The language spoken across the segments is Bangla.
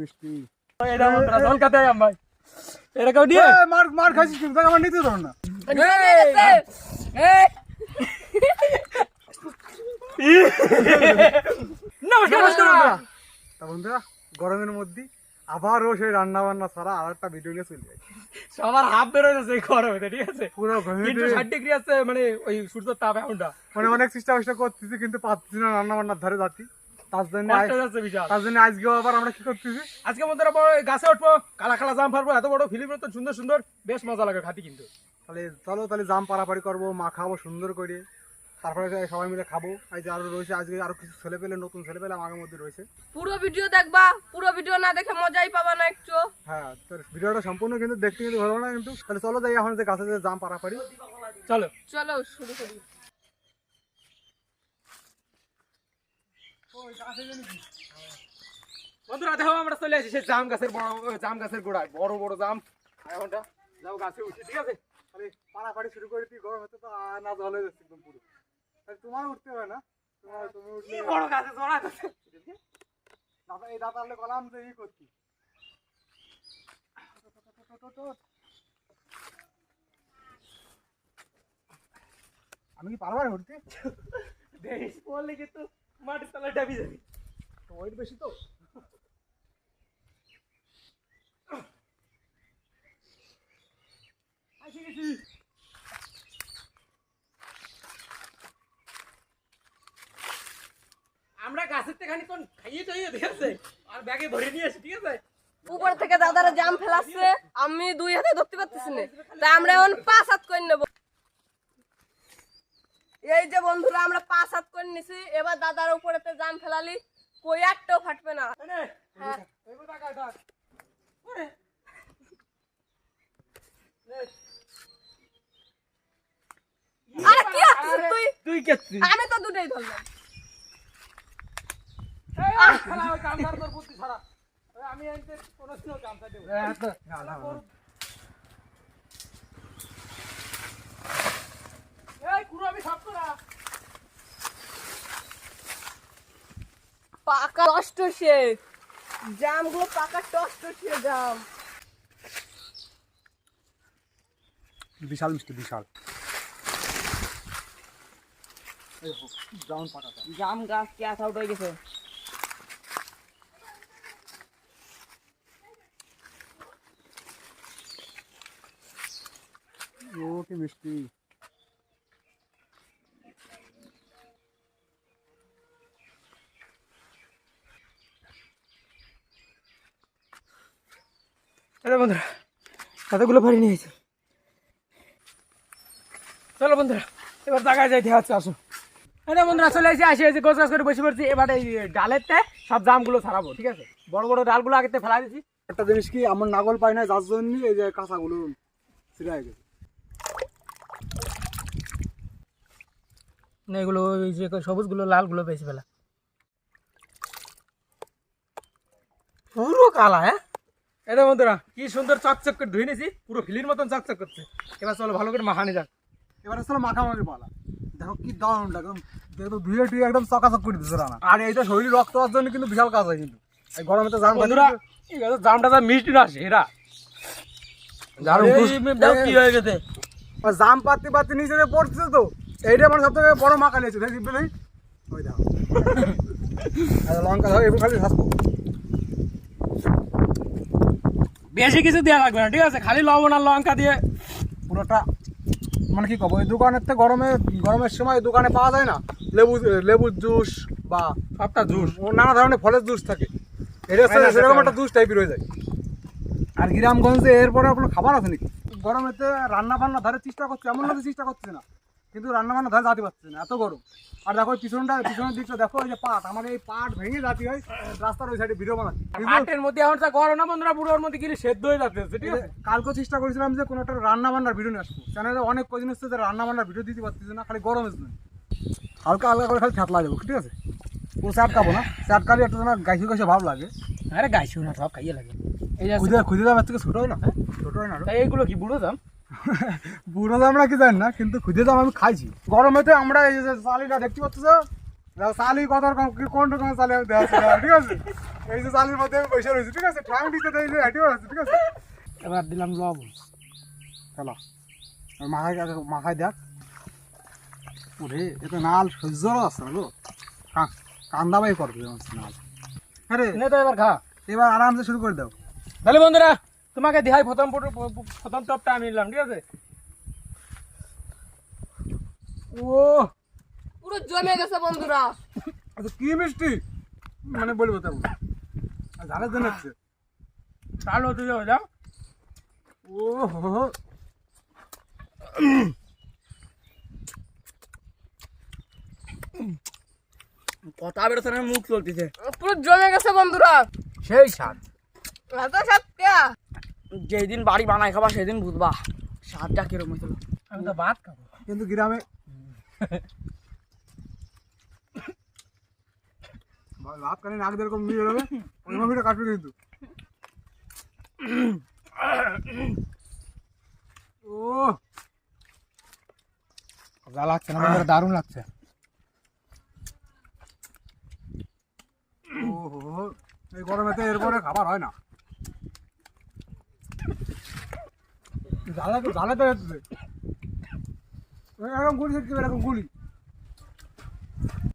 মিষ্টি। এটা বন্ধুরা জল খাতে আম ভাই এটা কেউ দিয়ে মার মার খাইছিস কিন্তু আমার নিতে ধর না। নমস্কার বন্ধুরা। তা বন্ধুরা গরমের মধ্যে আবারও সেই রান্না বান্না ছাড়া আর একটা ভিডিও নিয়ে চলে যায় সবার হাফ বের যাচ্ছে গরমে ঠিক আছে? পুরো ষাট ডিগ্রি আছে মানে ওই সূর্যের তাপ এমনটা। মানে অনেক চেষ্টা চেষ্টা করতেছি কিন্তু পাচ্ছি না রান্না বান্নার ধারে যাচ্ছি। তার জন্য কষ্ট আজ- যাচ্ছে বিশাল। তার জন্য আজকেও আবার আমরা কি করতেছি? আজকে বন্ধুরা গাছে উঠবো কালা কালা জাম ফারবো এত বড় ফিলিম তো সুন্দর সুন্দর বেশ মজা লাগে খাতি কিন্তু। তাহলে চলো তাহলে জাম পারাপারি করব মা খাব সুন্দর করে। তারপরে সবাই মিলে খাব। এই যে আরও রয়েছে আজকে আরও কিছু ছেলে পেলে নতুন ছেলে পেলে আমার মধ্যে রয়েছে। পুরো ভিডিও দেখবা পুরো ভিডিও না দেখে মজাই পাবা না একটু। হ্যাঁ ভিডিওটা সম্পূর্ণ কিন্তু দেখতে কিন্তু ভালো না কিন্তু। তাহলে চলো যাই এখন যে গাছে জাম পারাপারি। চলো। চলো শুরু করি। বন্ধুরা দেখো আমরা চলে আসি সেই জাম গাছের বড় জাম গাছের গোড়ায়। বড় বড় জাম। আর এখনটা যাও গাছে উঠি ঠিক আছে? তাহলে পারাপারি শুরু করে দিই গরম হতে তো না জল হয়ে যাচ্ছে একদম পুরো। তাহলে তোমার উঠতে হয় না? তোমার তুমি উঠলে বড় গাছে জোড়া গাছে এই কলাম যে ই করছি। আমি কি পারবার উঠতে দেখিস পড়লে কিন্তু মাটির তলায় ডাবি যাবি। ওয়েট বেশি তো। আসি গেছি। আমরা গাছের থেকে খানিক্ষণ খাইয়ে টাইয়ে ঠিক আছে আর ব্যাগে ভরে নিয়ে আসি ঠিক আছে? উপর থেকে দাদারা জাম ফেলাচ্ছে আমি দুই হাতে ধরতে পারতেছি না। তাই আমরা এখন পাঁচ হাত করে নেব। এই যে বন্ধুরা আমরা পাঁচ হাত করে নিছি এবার দাদার উপরেতে জাম ফেলালি কই একটাও ফাটবে না। হ্যাঁ। আমি তো দুটোই ধরলাম। আমি কোনো কামটা দেব না না এই কুরু আমি সব করা পাকা টষ্ট সে। জামগুলো পাকা টষ্ট সে জাম। বিশাল মিষ্টি বিশাল। জাম গাছ কি আসা উঠে গেছে? ও কি মিষ্টি। আরে বন্ধুরা কতগুলো ভরে নিয়েছে চলো বন্ধুরা এবার জায়গায় যাইতে হচ্ছে আসো। আরে বন্ধুরা চলে এসে আসি এসে গোছ করে বসে পড়ছি। এবার এই ডালেরতে সব জামগুলো ছাড়াবো ঠিক আছে? বড় বড় ডালগুলো আগেতে ফেলা দিছি একটা জিনিস কি আমার নাগল পাই না যার জন্য এই যে কাঁচাগুলো ছিঁড়ে গেছে। না এগুলো ওই যে সবুজগুলো লালগুলো বেশি ফেলা। পুরো কালা হ্যাঁ? এটা বন্ধুরা কি সুন্দর চকচক করে ধুয়ে নিয়েছি পুরো ফিলির মতন চকচক করছে। এবার চলো ভালো করে মাখানি যাক। এবার আসলে মাখামাখি পালা দেখো কি দারুণ একদম দেখো ধুয়ে টুয়ে একদম চকাচক করে দিচ্ছে রান্না আর এইটা শরীর রক্ত হওয়ার জন্য কিন্তু বিশাল কাজ হয় কিন্তু। এই গরমে তো জাম বন্ধুরা জামটা যা মিষ্টি না সেরা। দারুণ কি হয়ে গেছে? জাম পাতি পাতি নিচে পড়ছে তো এইটা মানে সব থেকে বড় মাখা নিয়েছে দেখি দেখি। ওই দেখো। লঙ্কা ধরো এগুলো খালি বেশি কিছু দেওয়া লাগবে না ঠিক আছে? খালি লবণ আর লঙ্কা দিয়ে পুরোটা মানে কি কব এই দোকানের তো গরমে গরমের সময় দোকানে পাওয়া যায় না? লেবু লেবুর জুস বা সবটা জুস। নানা ধরনের ফলের জুস থাকে। এটা হচ্ছে সেরকম। একটা জুস টাইপের হয়ে যায়। আর গ্রামগঞ্জে এরপরে কোনো খাবার আছে নাকি? গরমেতে রান্না বান্না ধারে চেষ্টা করছে এমন না চেষ্টা করছে না। কিন্তু রান্না বান্না ধারে যাতে পারছে না এত গরম। আর দেখো পিছনটা পিছনের দিকটা দেখো এই যে পাট আমার এই পাট ভেঙে যাতে হয় রাস্তার ওই সাইডে ভিডিও বানাচ্ছি। কিন্তু পাটের মধ্যে এখন গরম না বন্ধুরা ওর মধ্যে গেলে সেদ্ধ হয়ে যাচ্ছে ঠিক আছে? কালকেও চেষ্টা করেছিলাম যে কোনো একটা রান্না বান্নার ভিডিও নিয়ে আসব। চ্যানেলে অনেক কদিন হচ্ছে যে রান্না বান্নার ভিডিও দিতে পারতেছি না খালি গরমের জন্য হালকা হালকা করে খালি ছাতলা যাব ঠিক আছে? ও চাট খাব না চাট খালি একটা না গাইছে গাইছে ভাব লাগে। আরে গাইছি না সব খাইয়ে লাগে। এই যে খুদে দাম এর থেকে ছোট হয় না? ছোট হয় না? এইগুলো কি বুড়ো দাম? বুড়ো দাম আমরা কি জানি না কিন্তু খুঁজে দাম আমি খাইছি। গরমেতে আমরা এই যে চালিটা দেখতে পাচ্ছ চালি কত রকম কোন রকমের চালি আমি দেখাচ্ছি ঠিক আছে? এই যে জালের মধ্যে আমি বসে রয়েছি ঠিক আছে? ঠ্যাং দিতে দেয় হেঁটেও আছে ঠিক আছে? এবার দিলাম লবণ। চলো আর আগে- মাথায় দেখ। ওরে এত নাল সহ্যরও আছে না গো। কা- কান্দা বাই করবে নাল। হ্যাঁ রে তো এবার খা। এবার আরামসে শুরু করে দাও। তাহলে বন্ধুরা তোমাকে দেহাই প্রথম পুরো- প্রথম টপটা আমি নিলাম ঠিক আছে? ও! পুরো জমে গেছে বন্ধুরা। আচ্ছা কি মিষ্টি? মানে বলব তেমন ঝালের জন্য হচ্ছে চাল হতে যাও যাও। ও হো হো। কথা বেরোতে মুখ চলতেছে? পুরো জমে গেছে বন্ধুরা। সেই স্বাদ। এত সত্যি যেদিন বাড়ি বানাই খাবা সেদিন বুঝবা স্বাদটা কীরকম হয়েছিল আমি তো ভাত খাব। কিন্তু গ্রামে ভাত কানে নাক যাবে কাটবে কিন্তু। ও। যা লাগছে না দারুণ লাগছে। ও হো হো। এই গরমেতে এরপরে খাবার হয় না। তো এরকম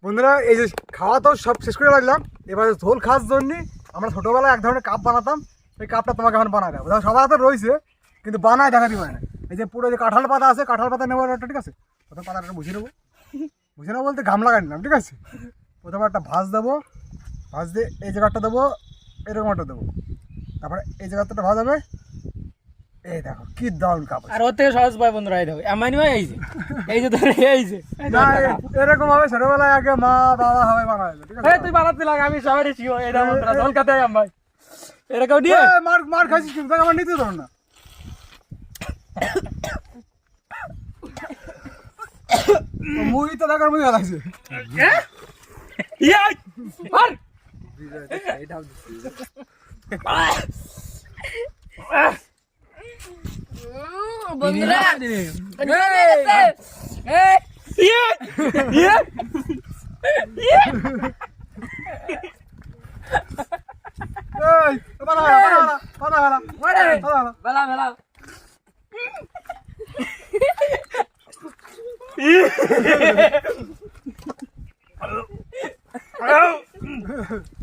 বন্ধুরা, এই যে খাওয়া তো সব শেষ করে রাখলাম। এবারে ঝোল খাওয়ার জন্য আমরা ছোটোবেলায় এক ধরনের কাপ বানাতাম। এই কাপটা তোমাকে এখন বানায় দেবো। সবার হাতে রয়েছে, কিন্তু বানায় দেখা দিবে না। এই যে পুরো যে কাঁঠাল পাতা আছে, কাঁঠাল পাতা নেওয়ার একটা, ঠিক আছে? প্রথম পাতাটা বুঝে নেব। বুঝে নেব বলতে ঘাম লাগাই নিলাম, ঠিক আছে? প্রথমে একটা ভাজ দেবো। ভাজ দিয়ে এই জায়গাটা দেবো, এরকম একটা দেবো। তারপরে এই জায়গাটা ভাজ হবে। এই দেখো কি দারুণ কাপড়। আর ওর সহজ পায় বন্ধুরা এই দেখো এমনি ভাই এই যে এই যে ধরে এই যে এই এরকম হবে ছোটবেলায় আগে মা বাবা সবাই বানাইলো ঠিক আছে? তুই বানাতে লাগ আমি সবাই শিও এটা বন্ধুরা জল খাতে আম ভাই এরকম দিয়ে এ, মার মার খাইছিস কিন্তু আমার নিতে ধর না। মুই তো দেখার মুই ইয়া বন্ধুরা জমে গেছে ইয়া ইয়া এই পাতা হালা পাতা হালা পাতা হালা পাতা হালা বেলা বেলা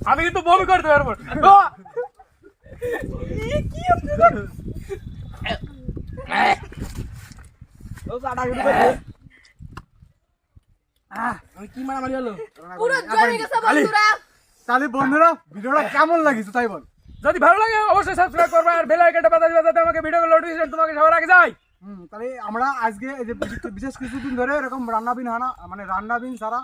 আমি কিন্তু বমি করতে পারব কি মারামারি হলো পুরো জমে গেছে বন্ধুরা তাহলে বন্ধুরা ভিডিওটা কেমন লাগিছে তাই বল। যদি ভালো লাগে অবশ্যই সাবস্ক্রাইব করবে আর বেল আইকনটা বাজা দিবা আমাকে ভিডিওগুলো নোটিফিকেশন তোমাকে সবার আগে যায়। তাহলে আমরা আজকে এই যে বিশেষ- কিছুদিন ধরে এরকম রান্না বিন হানা মানে রান্না বিন সারা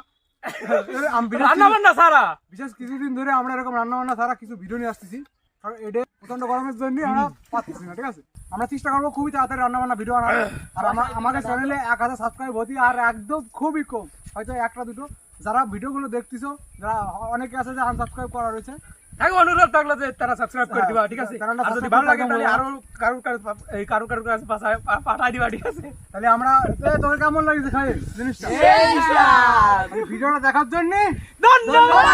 আম- রান্না বান্না সারা বিশেষ কিছুদিন ধরে আমরা এরকম রান্না বান্না সারা কিছু ভিডিও নিয়ে আসতেছি। কারণ এটা প্রচণ্ড গরমের জন্য আমরা পাচ্ছি না ঠিক আছে? আমরা চেষ্টা করব খুবই তাড়াতাড়ি রান্না বান্না ভিডিও আনার। আর আমা- আমাদের চ্যানেলে এক হাজার সাবস্ক্রাইব হতি আর একদম খুবই কম। হয়তো একটা দুটো। যারা ভিডিওগুলো দেখতেছো যারা অনেকে আছে যে আনসাবস্ক্রাইব করা রয়েছে তাকে অনুরোধ থাকল যে তারা সাবস্ক্রাইব করে দিবা ঠিক আছে? আর যদি ভালো লাগে তাহলে আরও কারও কারও এই কারও কারও কাছে পাঠায়- পা- দিবা ঠিক আছে? তাহলে আমরা তোর কেমন লাগছে খাই? জিনিসটা। ভিডিওটা দেখার জন্য ধন্যবাদ!